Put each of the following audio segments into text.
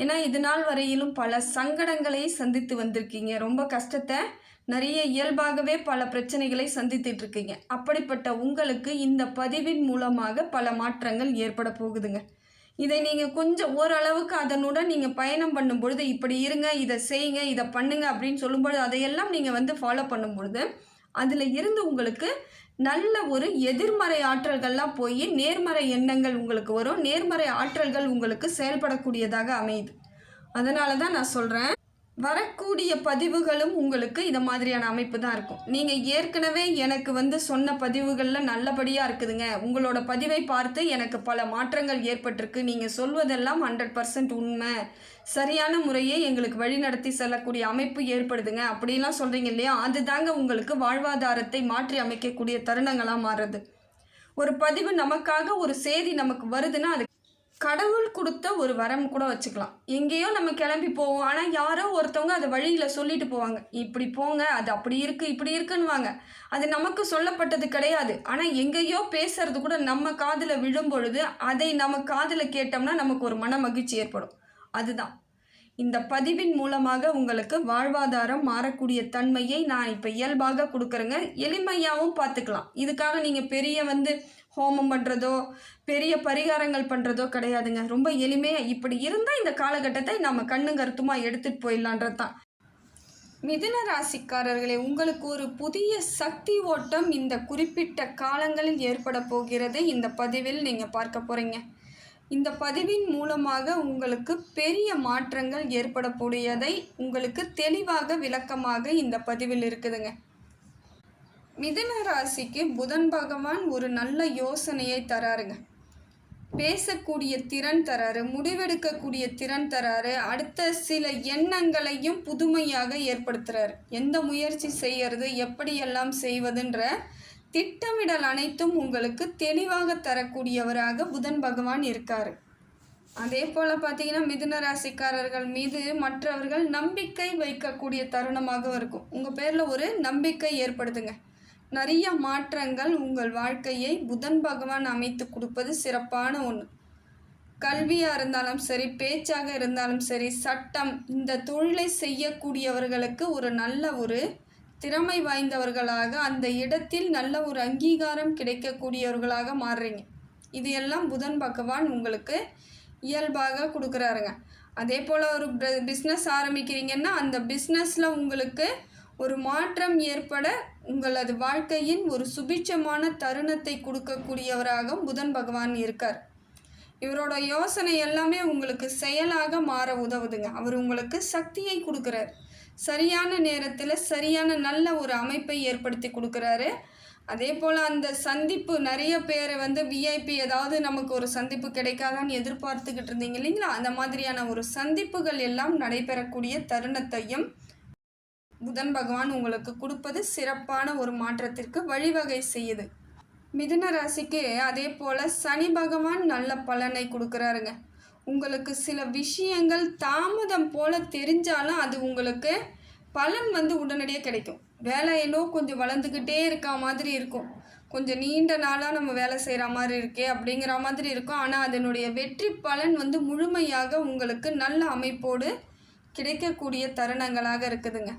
ஏன்னா இது நாள் வரையிலும் பல சங்கடங்களை சந்தித்து வந்திருக்கீங்க. ரொம்ப கஷ்டத்தை நிறைய இயல்பாகவே பல பிரச்சனைகளை சந்தித்துட்டு இருக்கீங்க அப்படிப்பட்ட உங்களுக்கு இந்த பதிவின் மூலமாக பல மாற்றங்கள் ஏற்பட போகுதுங்க. இதை நீங்கள் கொஞ்சம் ஓரளவுக்கு அதனுடன் நீங்கள் பயணம் பண்ணும் பொழுது இப்படி இருங்க இதை செய்யுங்க இதை பண்ணுங்க அப்படின்னு சொல்லும்பொழுது அதையெல்லாம் நீங்கள் வந்து ஃபாலோ பண்ணும் பொழுது அதில் இருந்து உங்களுக்கு நல்ல ஒரு எதிர்மறை ஆற்றல்கள்லாம் போய் நேர்மறை எண்ணங்கள் உங்களுக்கு வரும். நேர்மறை ஆற்றல்கள் உங்களுக்கு செயல்படக்கூடியதாக அமையுது. அதனால தான் நான் சொல்கிறேன் வரக்கூடிய பதிவுகளும் உங்களுக்கு இந்த மாதிரியான அமைப்பு தான் இருக்கும். நீங்கள் ஏற்கனவே எனக்கு வந்து சொன்ன பதிவுகளில் நல்லபடியாக இருக்குதுங்க. உங்களோட பதிவை பார்த்து எனக்கு பல மாற்றங்கள் ஏற்பட்டிருக்கு. நீங்கள் சொல்வதெல்லாம் ஹண்ட்ரட் பர்சன்ட் உண்மை. சரியான முறையே எங்களுக்கு வழிநடத்தி செல்லக்கூடிய அமைப்பு ஏற்படுதுங்க. அப்படிலாம் சொல்கிறீங்க இல்லையா? அதுதாங்க உங்களுக்கு வாழ்வாதாரத்தை மாற்றி அமைக்கக்கூடிய தருணங்களாக மாறுறது. ஒரு பதிவு நமக்காக ஒரு செய்தி நமக்கு வருதுன்னா அது கடவுள் கொடுத்த ஒரு வரம் கூட வச்சுக்கலாம். எங்கேயோ நம்ம கிளம்பி போவோம். ஆனால் யாரோ ஒருத்தவங்க அதை வழியில் சொல்லிட்டு போவாங்க. இப்படி போங்க அது அப்படி இருக்குது இப்படி இருக்குன்னுவாங்க. அது நமக்கு சொல்லப்பட்டது கிடையாது. ஆனால் எங்கேயோ பேசுறது கூட நம்ம காதில் விழும் பொழுது அதை நம்ம காதில் கேட்டோம்னா நமக்கு ஒரு மன மகிழ்ச்சி ஏற்படும். அதுதான். இந்த பதிவின் மூலமாக உங்களுக்கு வாழ்வாதாரம் மாறக்கூடிய தன்மையை நான் இப்போ இயல்பாக கொடுக்குறேங்க. எளிமையாகவும் பார்த்துக்கலாம். இதுக்காக நீங்கள் பெரிய வந்து ஹோமம் பண்ணுறதோ பெரிய பரிகாரங்கள் பண்ணுறதோ கிடையாதுங்க. ரொம்ப எளிமையாக இப்படி இருந்தால் இந்த காலகட்டத்தை நம்ம கண்ணு கருத்துமாக எடுத்துகிட்டு போயிடலான்றது தான். மிதுன ராசிக்காரர்களே உங்களுக்கு ஒரு புதிய சக்தி ஓட்டம் இந்த குறிப்பிட்ட காலங்களில் ஏற்பட போகிறது. இந்த பதிவில் நீங்கள் பார்க்க போகிறீங்க இந்த பதிவின் மூலமாக உங்களுக்கு பெரிய மாற்றங்கள் ஏற்படக்கூடியதை உங்களுக்கு தெளிவாக விளக்கமாக இந்த பதிவில் இருக்குதுங்க. மிதுன ராசிக்கு புதன் பகவான் ஒரு நல்ல யோசனையை தராருங்க. பேசக்கூடிய திறன் தராரு முடிவெடுக்கக்கூடிய திறன் தராரு அடுத்த சில எண்ணங்களையும் புதுமையாக ஏற்படுத்துறாரு. எந்த முயற்சி செய்யறது எப்படியெல்லாம் செய்வதுன்ற திட்டமிடல் அனைத்தும் உங்களுக்கு தெளிவாக தரக்கூடியவராக புதன் பகவான் இருக்கார். அதே போல் பார்த்தீங்கன்னா மிதுன ராசிக்காரர்கள் மீது மற்றவர்கள் நம்பிக்கை வைக்கக்கூடிய தருணமாக இருக்கும். உங்கள் பேரில் ஒரு நம்பிக்கை ஏற்படுதுங்க. நிறைய மாற்றங்கள் உங்கள் வாழ்க்கையை புதன் பகவான் அமைத்து கொடுப்பது சிறப்பான ஒன்று கல்வியாக இருந்தாலும் சரி பேச்சாக இருந்தாலும் சரி சட்டம் இந்த தொழிலை செய்யக்கூடியவர்களுக்கு ஒரு நல்ல ஒரு திறமை வாய்ந்தவர்களாக அந்த இடத்தில் நல்ல ஒரு அங்கீகாரம் கிடைக்கக்கூடியவர்களாக மாறுறீங்க. இது எல்லாம் புதன் பகவான் உங்களுக்கு இயல்பாக கொடுக்குறாருங்க. அதே போல் ஒரு பிஸ்னஸ் ஆரம்பிக்கிறீங்கன்னா அந்த பிஸ்னஸில் உங்களுக்கு ஒரு மாற்றம் ஏற்பட உங்களது வாழ்க்கையின் ஒரு சுபிட்சமான தருணத்தை கொடுக்கக்கூடியவராக புதன் பகவான் இருக்கார். இவரோட யோசனை எல்லாமே உங்களுக்கு செயலாக மாற உதவுதுங்க. அவர் உங்களுக்கு சக்தியை கொடுக்குறார். சரியான நேரத்தில் சரியான நல்ல ஒரு அமைப்பை ஏற்படுத்தி கொடுக்குறாரு. அதே போல் அந்த சந்திப்பு நிறைய பேரை வந்து விஐபி ஏதாவது நமக்கு ஒரு சந்திப்பு கிடைக்காதான்னு எதிர்பார்த்துக்கிட்டு இருந்தீங்க இல்லைங்களா? அந்த மாதிரியான ஒரு சந்திப்புகள் எல்லாம் நடைபெறக்கூடிய தருணத்தையும் புதன் பகவான் உங்களுக்கு கொடுப்பது சிறப்பான ஒரு மாற்றத்திற்கு வழிவகை செய்யுது. மிதுன ராசிக்கு அதே போல் சனி பகவான் நல்ல பலனை கொடுக்குறாருங்க. உங்களுக்கு சில விஷயங்கள் தாமதம் போல தெரிஞ்சாலும் அது உங்களுக்கு பலன் வந்து உடனடியாக கிடைக்கும். வேலை என்னோ கொஞ்சம் வளர்ந்துக்கிட்டே இருக்க மாதிரி இருக்கும். கொஞ்சம் நீண்ட நாளாக நம்ம வேலை செய்கிற மாதிரி இருக்கே அப்படிங்கிற மாதிரி இருக்கும். ஆனால் அதனுடைய வெற்றி பலன் வந்து முழுமையாக உங்களுக்கு நல்ல அமைப்போடு கிடைக்கக்கூடிய தருணங்களாக இருக்குதுங்க.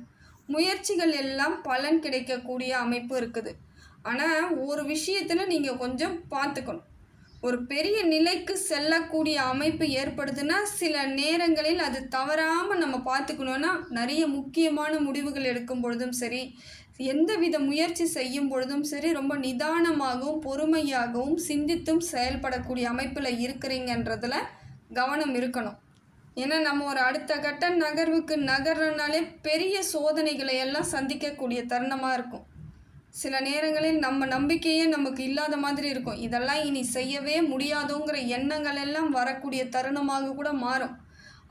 முயற்சிகள் எல்லாம் பலன் கிடைக்கக்கூடிய அமைப்பு இருக்குது. ஆனால் ஒரு விஷயத்தில் நீங்கள் கொஞ்சம் பார்த்துக்கணும். ஒரு பெரிய நிலைக்கு செல்லக்கூடிய அமைப்பு ஏற்படுதுன்னா சில நேரங்களில் அது தவறாமல் நம்ம பார்த்துக்கணுன்னா நிறைய முக்கியமான முடிவுகள் எடுக்கும் பொழுதும் சரி எந்தவித முயற்சி செய்யும் பொழுதும் சரி ரொம்ப நிதானமாகவும் பொறுமையாகவும் சிந்தித்தும் செயல்படக்கூடிய அமைப்பில் இருக்கிறீங்கன்றதில் கவனம் இருக்கணும். ஏன்னா நம்ம ஒரு அடுத்த கட்ட நகர்வுக்கு நகர்றனாலே பெரிய சோதனைகளை எல்லாம் சந்திக்கக்கூடிய தருணமாக இருக்கும். சில நேரங்களில் நம்ம நம்பிக்கையே நமக்கு இல்லாத மாதிரி இருக்கும். இதெல்லாம் இனி செய்யவே முடியாதோங்கிற எண்ணங்கள் எல்லாம் வரக்கூடிய தருணமாக கூட மாறும்.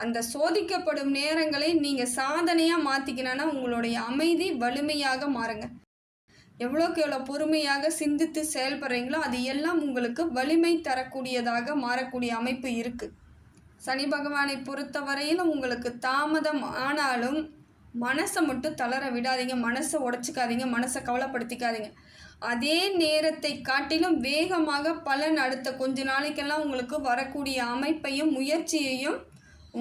அந்த சோதிக்கப்படும் நேரங்களை நீங்கள் சாதனையாக மாற்றிக்கணுன்னா உங்களுடைய அமைதி வலிமையாக மாறுங்க. எவ்வளோக்கு எவ்வளோ பொறுமையாக சிந்தித்து செயல்படுறீங்களோ அது எல்லாம் உங்களுக்கு வலிமை தரக்கூடியதாக மாறக்கூடிய அமைப்பு இருக்குது சனி பகவானை பொறுத்தவரையிலும் உங்களுக்கு தாமதம் ஆனாலும் மனசை மட்டும் தளர விடாதீங்க. மனசை உடச்சிக்காதீங்க. மனசை கவலைப்படுத்திக்காதீங்க. அதே நேரத்தை காட்டிலும் வேகமாக பலன் அடுத்த கொஞ்ச நாளைக்கெல்லாம் உங்களுக்கு வரக்கூடிய அமைப்பையும் முயற்சியையும்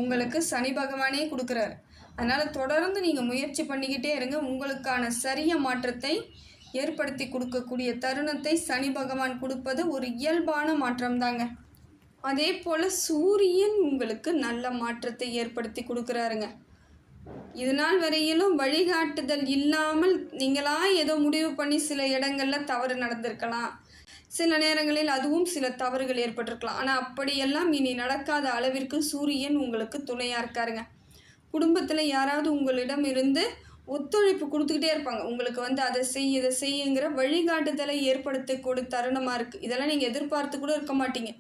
உங்களுக்கு சனி பகவானே கொடுக்குறாரு. அதனால் தொடர்ந்து நீங்கள் முயற்சி பண்ணிக்கிட்டே இருங்க. உங்களுக்கான சரிய மாற்றத்தை ஏற்படுத்தி கொடுக்கக்கூடிய தருணத்தை சனி பகவான் கொடுப்பது ஒரு இயல்பான மாற்றம் தாங்க அதே போல் சூரியன் உங்களுக்கு நல்ல மாற்றத்தை ஏற்படுத்தி கொடுக்குறாருங்க. இது நாள் வரையிலும் வழிகாட்டுதல் இல்லாமல் நீங்களா ஏதோ முடிவு பண்ணி சில இடங்களில் தவறு நடந்திருக்கலாம். சில நேரங்களில் அதுவும் சில தவறுகள் ஏற்பட்டிருக்கலாம். ஆனால் அப்படியெல்லாம் இனி நடக்காத அளவிற்கு சூரியன் உங்களுக்கு துணையாக இருக்காருங்க. குடும்பத்தில் யாராவது உங்களிடம் இருந்து ஒத்துழைப்பு கொடுத்துக்கிட்டே இருப்பாங்க. உங்களுக்கு வந்து அதை செய் இதை செய்யுங்கிற வழிகாட்டுதலை ஏற்படுத்தக்கூடிய தருணமாக இருக்குது இதெல்லாம் நீங்கள் எதிர்பார்த்து கூட இருக்க மாட்டீங்க.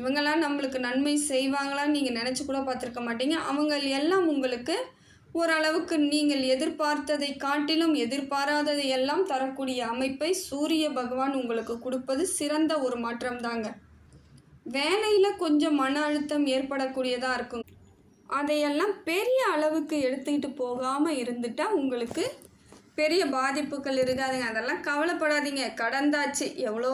இவங்கெல்லாம் நம்மளுக்கு நன்மை செய்வாங்களான்னு நீங்கள் நினச்சி கூட பார்த்துருக்க மாட்டீங்க. அவங்க எல்லாம் உங்களுக்கு ஓரளவுக்கு நீங்கள் எதிர்பார்த்ததை காட்டிலும் எதிர்பாராததை எல்லாம் தரக்கூடிய அமைப்பை சூரிய பகவான் உங்களுக்கு கொடுப்பது சிறந்த ஒரு மாற்றம் தாங்க வேலையில் கொஞ்சம் மன அழுத்தம் ஏற்படக்கூடியதாக இருக்கும். அதையெல்லாம் பெரிய அளவுக்கு எடுத்துக்கிட்டு போகாமல் இருந்துட்டால் உங்களுக்கு பெரிய பாதிப்புகள் இருக்காதுங்க. அதெல்லாம் கவலைப்படாதீங்க. கடந்தாச்சு. எவ்வளோ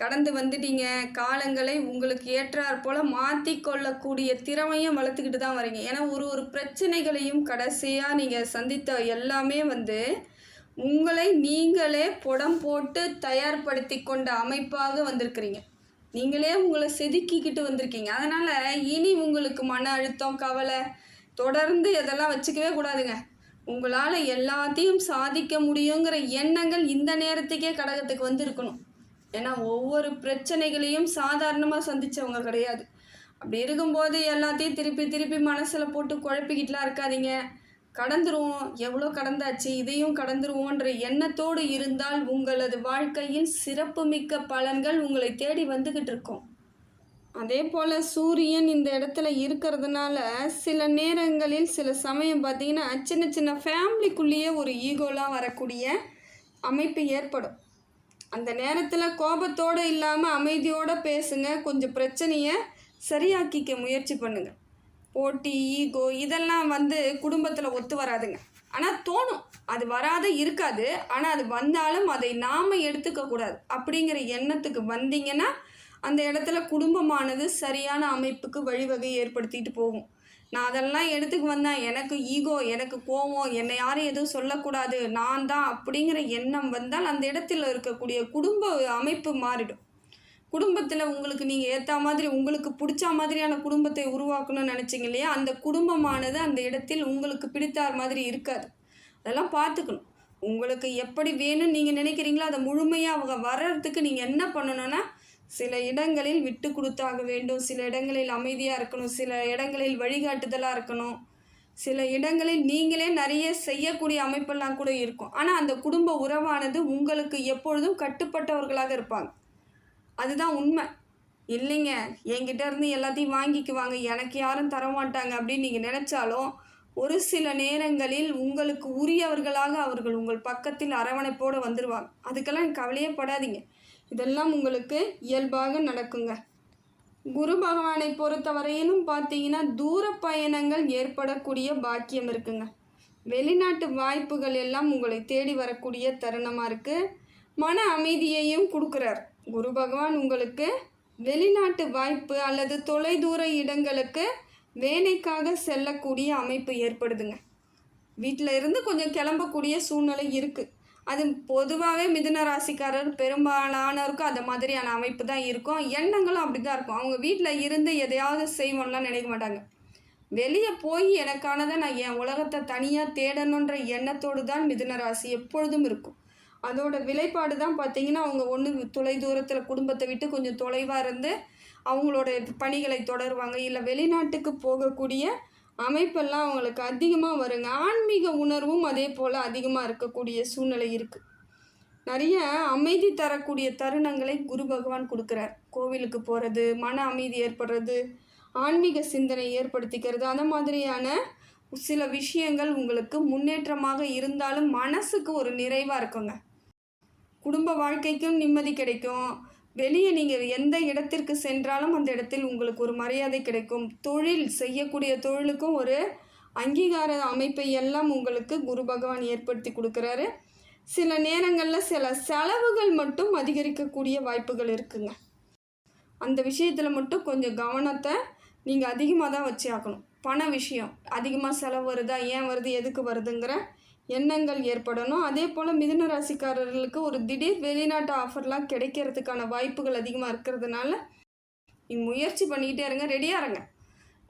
கடந்து வந்துட்டீங்க. காலங்களை உங்களுக்கு ஏற்றாற் போல் மாற்றி கொள்ளக்கூடிய திறமையும் வளர்த்துக்கிட்டு தான் வரீங்க. ஏன்னா ஒரு ஒரு பிரச்சனைகளையும் கடைசியாக நீங்கள் சந்தித்த எல்லாமே வந்து உங்களை நீங்களே புடம் போட்டு தயார்படுத்தி கொண்ட அமைப்பாக வந்திருக்கிறீங்க. நீங்களே உங்களை செதுக்கிக்கிட்டு வந்திருக்கீங்க. அதனால் இனி உங்களுக்கு மன அழுத்தம் கவலை தொடர்ந்து இதெல்லாம் வச்சுக்கவே கூடாதுங்க. உங்களால் எல்லாத்தையும் சாதிக்க முடியுங்கிற எண்ணங்கள் இந்த நேரத்துக்கே கடகத்துக்கு வந்திருக்கணும். ஏன்னா ஒவ்வொரு பிரச்சனைகளையும் சாதாரணமாக சந்தித்தவங்க கிடையாது. அப்படி இருக்கும்போது எல்லாத்தையும் திருப்பி திருப்பி மனசில் போட்டு குழப்பிக்கிட்டுலாம் இருக்காதீங்க. கடந்துருவோம். எவ்வளோ கடந்தாச்சு? இதையும் கடந்துருவோன்ற எண்ணத்தோடு இருந்தால் உங்களது வாழ்க்கையில் சிறப்புமிக்க பலன்கள் உங்களை தேடி வந்துக்கிட்டு இருக்கும். அதே போல் சூரியன் இந்த இடத்துல இருக்கிறதுனால சில நேரங்களில் சில சமயம் பார்த்திங்கன்னா சின்ன சின்ன ஃபேமிலிக்குள்ளேயே ஒரு ஈகோலாம் வரக்கூடிய அமைப்பு ஏற்படும். அந்த நேரத்தில் கோபத்தோடு இல்லாமல் அமைதியோடு பேசுங்க. கொஞ்சம் பிரச்சனையை சரியாக்கிக்க முயற்சி பண்ணுங்கள் போட்டி ஈகோ இதெல்லாம் வந்து குடும்பத்தில் ஒத்து வராதுங்க. ஆனால் தோணும். அது வராத இருக்காது. ஆனால் அது வந்தாலும் அதை நாம் எடுத்துக்கக்கூடாது அப்படிங்கிற எண்ணத்துக்கு வந்தீங்கன்னா அந்த இடத்துல குடும்பமானது சரியான அமைப்புக்கு வழிவகை ஏற்படுத்திட்டு போகும். நான் அதெல்லாம் எடுத்துக்கு வந்தேன். எனக்கு ஈகோ எனக்கு கோவம் என்னை யாரும் எதுவும் சொல்லக்கூடாது. நான் தான் அப்படிங்கிற எண்ணம் வந்தால் அந்த இடத்துல இருக்கக்கூடிய குடும்ப அமைப்பு மாறிடும். குடும்பத்தில் உங்களுக்கு நீங்கள் ஏற்ற மாதிரி உங்களுக்கு பிடிச்ச மாதிரியான குடும்பத்தை உருவாக்கணும்னு நினச்சிங்க இல்லையா? அந்த குடும்பமானது அந்த இடத்தில் உங்களுக்கு பிடித்தார் மாதிரி இருக்காது. அதெல்லாம் பார்த்துக்கணும். உங்களுக்கு எப்படி வேணும்னு நீங்கள் நினைக்கிறீங்களோ அதை முழுமையாக அவங்க வர்றதுக்கு நீங்கள் என்ன பண்ணணும்னா சில இடங்களில் விட்டு கொடுத்தாக வேண்டும். சில இடங்களில் அமைதியாக இருக்கணும். சில இடங்களில் வழிகாட்டுதலாக இருக்கணும். சில இடங்களில் நீங்களே நிறைய செய்யக்கூடிய அமைப்பெல்லாம் கூட இருக்கும். ஆனால் அந்த குடும்ப உறவானது உங்களுக்கு எப்பொழுதும் கட்டுப்பட்டவர்களாக இருப்பாங்க. அதுதான் உண்மை. இல்லைங்க. என்கிட்ட இருந்து எல்லாத்தையும் வாங்கிக்குவாங்க. எனக்கு யாரும் தர மாட்டாங்க அப்படின்னு நீங்கள் நினச்சாலும் ஒரு சில நேரங்களில் உங்களுக்கு உரியவர்களாக அவர்கள் உங்கள் பக்கத்தில் அரவணைப்போடு வந்துடுவாங்க அதுக்கெல்லாம் கவலையே படாதீங்க. இதெல்லாம் உங்களுக்கு இயல்பாக நடக்குங்க. குரு பகவானை பொறுத்தவரையிலும் பார்த்தீங்கன்னா தூர பயணங்கள் ஏற்படக்கூடிய பாக்கியம் இருக்குங்க. வெளிநாட்டு வாய்ப்புகள் எல்லாம் உங்களை தேடி வரக்கூடிய தருணமாக இருக்குது மன அமைதியையும் கொடுக்குறார். குரு பகவான் உங்களுக்கு வெளிநாட்டு வாய்ப்பு அல்லது தொலைதூர இடங்களுக்கு வேலைக்காக செல்லக்கூடிய அமைப்பு ஏற்படுதுங்க. வீட்டில் இருந்து கொஞ்சம் கிளம்பக்கூடிய சூழ்நிலை இருக்குது அது பொதுவாகவே மிதுன ராசிக்காரர் பெரும்பாலானவருக்கும் அந்த மாதிரியான அமைப்பு தான் இருக்கும். எண்ணங்களும் அப்படி தான் இருக்கும். அவங்க வீட்டில் இருந்து எதையாவது செய்வோம்லாம் நினைக்க மாட்டாங்க. வெளியே போய் எனக்கானதை நான் என் உலகத்தை தனியாக தேடணுன்ற எண்ணத்தோடு தான் மிதுன ராசி எப்பொழுதும் இருக்கும். அதோட விலைப்பாடு தான் பார்த்தீங்கன்னா அவங்க ஒன்று தொலை தூரத்தில் குடும்பத்தை விட்டு கொஞ்சம் தொலைவாக இருந்து அவங்களோட பணிகளை தொடருவாங்க. இல்லை வெளிநாட்டுக்கு போகக்கூடிய அமைப்பெல்லாம் அவங்களுக்கு அதிகமாக வருங்க. ஆன்மீக உணர்வும் அதே போல் அதிகமாக இருக்கக்கூடிய சூழ்நிலை இருக்குது நிறைய அமைதி தரக்கூடிய தருணங்களை குரு பகவான் கொடுக்குறார். கோவிலுக்கு போகிறது மன அமைதி ஏற்படுறது ஆன்மீக சிந்தனை ஏற்படுத்திக்கிறது அந்த மாதிரியான சில விஷயங்கள் உங்களுக்கு முன்னேற்றமாக இருந்தாலும் மனசுக்கு ஒரு நிறைவாக இருக்குங்க. குடும்ப வாழ்க்கைக்கும் நிம்மதி கிடைக்கும். வெளியே நீங்கள் எந்த இடத்திற்கு சென்றாலும் அந்த இடத்தில் உங்களுக்கு ஒரு மரியாதை கிடைக்கும். தொழில் செய்யக்கூடிய தொழிலுக்கும் ஒரு அங்கீகார அமைப்பை எல்லாம் உங்களுக்கு குரு பகவான் ஏற்படுத்தி கொடுக்குறாரு. சில நேரங்களில் சில செலவுகள் மட்டும் அதிகரிக்கக்கூடிய வாய்ப்புகள் இருக்குங்க. அந்த விஷயத்தில் மட்டும் கொஞ்சம் கவனத்தை நீங்கள் அதிகமாக தான் வச்சு ஆகணும். பண விஷயம் அதிகமாக செலவு வருதா ஏன் வருது எதுக்கு வருதுங்கிற எண்ணங்கள் ஏற்படணும். அதே போல் மிதுன ராசிக்காரர்களுக்கு ஒரு திடீர் வெளிநாட்டு ஆஃபர்லாம் கிடைக்கிறதுக்கான வாய்ப்புகள் அதிகமாக இருக்கிறதுனால நீங்கள் முயற்சி பண்ணிக்கிட்டே இருங்க. ரெடியாக இருங்க.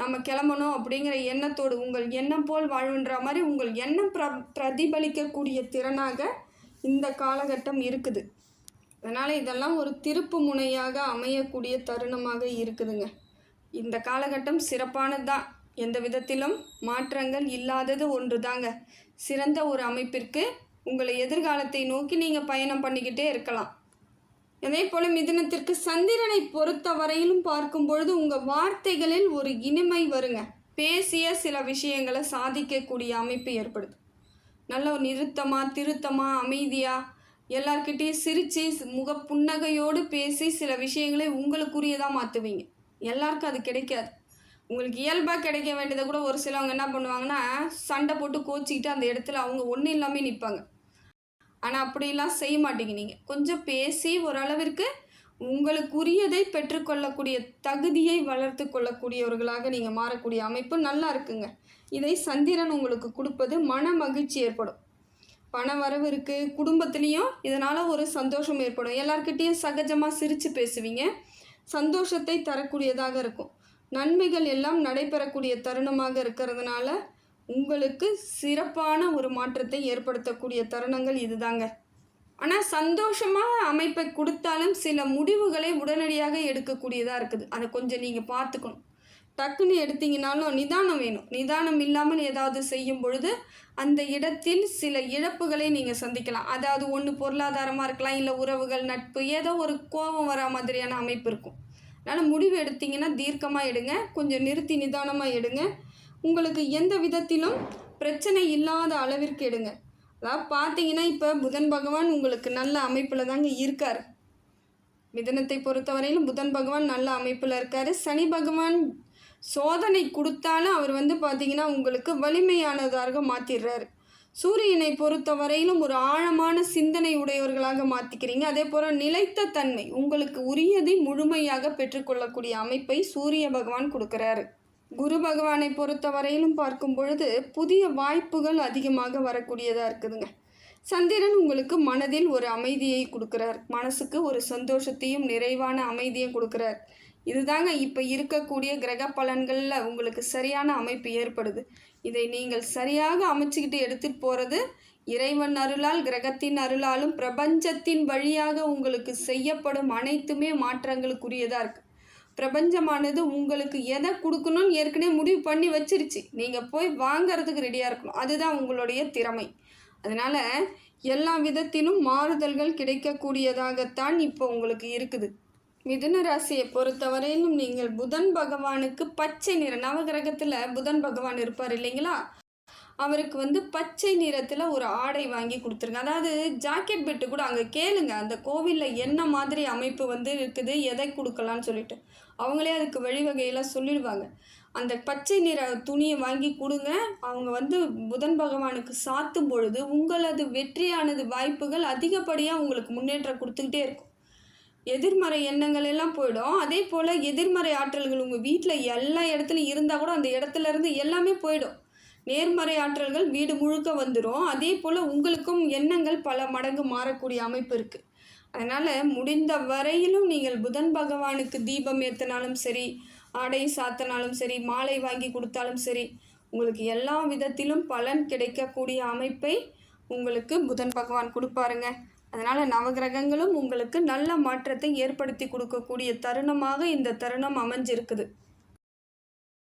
நம்ம கிளம்பணும் அப்படிங்கிற எண்ணத்தோடு உங்கள் எண்ணம் போல் வாழ்வுன்ற மாதிரி உங்கள் எண்ணம் பிர பிரதிபலிக்கக்கூடிய திறனாக இந்த காலகட்டம் இருக்குது. அதனால் இதெல்லாம் ஒரு திருப்பு முனையாக அமையக்கூடிய தருணமாக இருக்குதுங்க. இந்த காலகட்டம் சிறப்பானது தான் எந்த விதத்திலும் மாற்றங்கள் இல்லாதது ஒன்று தாங்க சிறந்த ஒரு அமைப்பிற்கு உங்களை எதிர்காலத்தை நோக்கி நீங்கள் பயணம் பண்ணிக்கிட்டே இருக்கலாம். அதே போல் மிதுனத்திற்கு சந்திரனை பொறுத்த வரையிலும் பார்க்கும் பொழுது உங்கள் வார்த்தைகளில் ஒரு இனிமை வருங்க. பேசிய சில விஷயங்களை சாதிக்கக்கூடிய அமைப்பு ஏற்படுது. நல்ல ஒரு நிறுத்தமாக திருத்தமாக அமைதியாக எல்லார்கிட்டேயும் சிரித்து முக புன்னகையோடு பேசி சில விஷயங்களை உங்களுக்குரியதாக மாற்றுவீங்க எல்லாருக்கும் அது கிடைக்காது. உங்களுக்கு இயல்பாக கிடைக்க வேண்டியதை கூட ஒரு சிலவங்க என்ன பண்ணுவாங்கன்னா சண்டை போட்டு கோச்சிக்கிட்டு அந்த இடத்துல அவங்க ஒன்றும் இல்லாமல் நிற்பாங்க ஆனால் அப்படிலாம் செய்ய மாட்டீங்க நீங்கள் கொஞ்சம் பேசி ஓரளவிற்கு உங்களுக்குரியதை பெற்றுக்கொள்ளக்கூடிய தகுதியை வளர்த்து கொள்ளக்கூடியவர்களாக நீங்கள் மாறக்கூடிய அமைப்பு நல்லா இருக்குங்க. இதை சந்திரன் உங்களுக்கு கொடுப்பது மன மகிழ்ச்சி ஏற்படும். பண வரவு இருக்குது குடும்பத்துலேயும் இதனால் ஒரு சந்தோஷம் ஏற்படும். எல்லாருக்கிட்டேயும் சகஜமாக சிரித்து பேசுவீங்க. சந்தோஷத்தை தரக்கூடியதாக இருக்கும். நன்மைகள் எல்லாம் நடைபெறக்கூடிய தருணமாக இருக்கிறதுனால உங்களுக்கு சிறப்பான ஒரு மாற்றத்தை ஏற்படுத்தக்கூடிய தருணங்கள் இதுதாங்க. ஆனால் சந்தோஷமாக அமைப்பை கொடுத்தாலும் சில முடிவுகளை உடனடியாக எடுக்கக்கூடியதாக இருக்குது. அதை கொஞ்சம் நீங்கள் பார்த்துக்கணும். டக்குன்னு எடுத்தீங்கனாலும் நிதானம் வேணும். நிதானம் இல்லாமல் ஏதாவது செய்யும் பொழுது அந்த இடத்தில் சில இழப்புகளை நீங்கள் சந்திக்கலாம். அதாவது ஒன்று பொருளாதாரமாக இருக்கலாம் இல்லை உறவுகள் நட்பு ஏதோ ஒரு கோபம் வரா மாதிரியான அமைப்பு இருக்கும். அதனால் முடிவு எடுத்தீங்கன்னா தீர்க்கமாக எடுங்க. கொஞ்சம் நிறுத்தி நிதானமாக எடுங்க. உங்களுக்கு எந்த விதத்திலும் பிரச்சனை இல்லாத அளவிற்கு எடுங்க. அதாவது பார்த்தீங்கன்னா இப்போ புதன் பகவான் உங்களுக்கு நல்ல அமைப்பில் தாங்க இருக்கார். மிதனத்தை பொறுத்தவரையிலும் புதன் பகவான் நல்ல அமைப்பில் இருக்கார். சனி பகவான் சோதனை கொடுத்தாலும் அவர் வந்து பார்த்தீங்கன்னா உங்களுக்கு வலிமையானதாக மாற்றிடுறாரு சூரியனை பொறுத்த வரையிலும் ஒரு ஆழமான சிந்தனை உடையவர்களாக மாற்றிக்கிறீங்க அதே போல் நிலைத்த தன்மை உங்களுக்கு உரியதை முழுமையாக பெற்றுக்கொள்ளக்கூடிய அமைப்பை சூரிய பகவான் கொடுக்குறாரு. குரு பகவானை பொறுத்த வரையிலும் பார்க்கும் பொழுது புதிய வாய்ப்புகள் அதிகமாக வரக்கூடியதாக இருக்குதுங்க. சந்திரன் உங்களுக்கு மனதில் ஒரு அமைதியை கொடுக்குறார். மனசுக்கு ஒரு சந்தோஷத்தையும் நிறைவான அமைதியும் கொடுக்குறார். இதுதாங்க இப்போ இருக்கக்கூடிய கிரக பலன்களில் உங்களுக்கு சரியான அமைப்பு ஏற்படுது. இதை நீங்கள் சரியாக அமைச்சுக்கிட்டு எடுத்துகிட்டு போகிறது இறைவன் அருளால் கிரகத்தின் அருளாலும் பிரபஞ்சத்தின் வழியாக உங்களுக்கு செய்யப்படும் அனைத்துமே மாற்றங்களுக்குரியதாக இருக்குது பிரபஞ்சமானது உங்களுக்கு எதை கொடுக்கணும்னு ஏற்கனவே முடிவு பண்ணி வச்சிருச்சு. நீங்கள் போய் வாங்கிறதுக்கு ரெடியாக இருக்கணும். அதுதான் உங்களுடைய திறமை. அதனால் எல்லா விதத்திலும் மாறுதல்கள் கிடைக்கக்கூடியதாகத்தான் இப்போ உங்களுக்கு இருக்குது. மிதுன ராசியை பொறுத்தவரையிலும் நீங்கள் புதன் பகவானுக்கு பச்சை நிற நவகிரகத்தில் புதன் பகவான் இருப்பார் இல்லைங்களா? அவருக்கு வந்து பச்சை நிறத்தில் ஒரு ஆடை வாங்கி கொடுத்துருங்க. அதாவது ஜாக்கெட் பெட்டு கூட அங்கே கேளுங்க. அந்த கோவிலில் என்ன மாதிரி அமைப்பு வந்து இருக்குது எதை கொடுக்கலான்னு சொல்லிட்டு. அவங்களே அதுக்கு வழிவகையெல்லாம் சொல்லிடுவாங்க. அந்த பச்சை நிற துணியை வாங்கி கொடுங்க. அவங்க வந்து புதன் பகவானுக்கு சாத்தும் பொழுது உங்களது வெற்றியானது வாய்ப்புகள் அதிகப்படியாக உங்களுக்கு முன்னேற்றம் கொடுத்துக்கிட்டே இருக்கும். எதிர்மறை எண்ணங்கள் எல்லாம் போயிடும். அதே போல் எதிர்மறை ஆற்றல்கள் உங்கள் வீட்டில் எல்லா இடத்துலையும் இருந்தால் கூட அந்த இடத்துல இருந்து எல்லாமே போயிடும். நேர்மறை ஆற்றல்கள் வீடு முழுக்க வந்துடும் அதே போல் உங்களுக்கும் எண்ணங்கள் பல மடங்கு மாறக்கூடிய அமைப்பு இருக்குது அதனால் முடிந்த வரையிலும் நீங்கள் புதன் பகவானுக்கு தீபம் ஏற்றினாலும் சரி ஆடை சாத்தினாலும் சரி மாலை வாங்கி கொடுத்தாலும் சரி உங்களுக்கு எல்லா விதத்திலும் பலன் கிடைக்கக்கூடிய அமைப்பை உங்களுக்கு புதன் பகவான் கொடுப்பாருங்க. அதனால் நவகிரகங்களும் உங்களுக்கு நல்ல மாற்றத்தை ஏற்படுத்தி கொடுக்கக்கூடிய தருணமாக இந்த தருணம் அமைஞ்சிருக்குது.